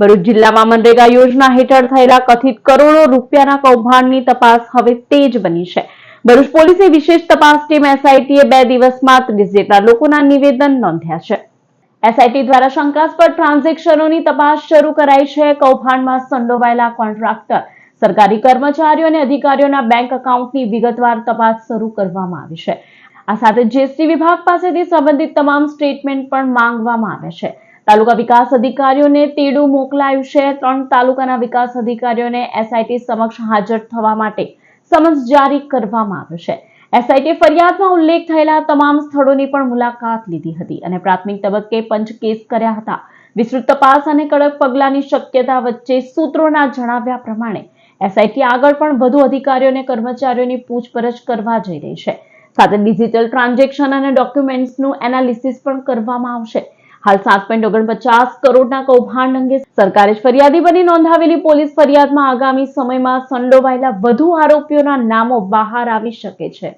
ભરૂચ જિલ્લામાં મનરેગા યોજના હેઠળ થયેલા કથિત કરોડો રૂપિયાના કૌભાંડની તપાસ હવે તેજ બની છે. ભરૂચ પોલીસે વિશેષ તપાસ ટીમ એસઆઈટીએ બે દિવસમાં ત્રીસ જેટલા લોકોના નિવેદન નોંધ્યા છે. એસઆઈટી દ્વારા શંકાસ્પદ ટ્રાન્ઝેક્શનોની તપાસ શરૂ કરાઈ છે. કૌભાંડમાં સંડોવાયેલા કોન્ટ્રાક્ટર, સરકારી કર્મચારીઓ અને અધિકારીઓના બેંક એકાઉન્ટની વિગતવાર તપાસ શરૂ કરવામાં આવી છે. આ સાથે જીએસટી વિભાગ પાસેથી સંબંધિત તમામ સ્ટેટમેન્ટ પણ માંગવામાં આવે છે. તાલુકા વિકાસ અધિકારીઓને તેડું મોકલાયું છે. ત્રણ તાલુકાના વિકાસ અધિકારીઓને એસઆઈટી સમક્ષ હાજર થવા માટે સમન્સ જારી કરવામાં આવ્યો છે. એસઆઈટી ફરિયાદમાં ઉલ્લેખ થયેલા તમામ સ્થળોની પણ મુલાકાત લીધી હતી અને પ્રાથમિક તબક્કે પંચ કેસ કર્યા હતા. વિસ્તૃત તપાસ અને કડક પગલાંની શક્યતા વચ્ચે સૂત્રોના જણાવ્યા પ્રમાણે એસઆઈટી આગળ પણ વધુ અધિકારીઓ અને કર્મચારીઓની પૂછપરછ કરવા જઈ રહી છે. સાથે ડિજિટલ ટ્રાન્ઝેક્શન અને ડોક્યુમેન્ટ્સનું એનાલિસિસ પણ કરવામાં આવશે. હાલ સાત પોઈન્ટ ઓગણપચાસ કરોડના કૌભાંડ અંગે સરકારે ફરિયાદી બની નોંધાવેલી પોલીસ ફરિયાદમાં આગામી સમયમાં સંડોવાયેલા વધુ આરોપીઓના નામો બહાર આવી શકે છે.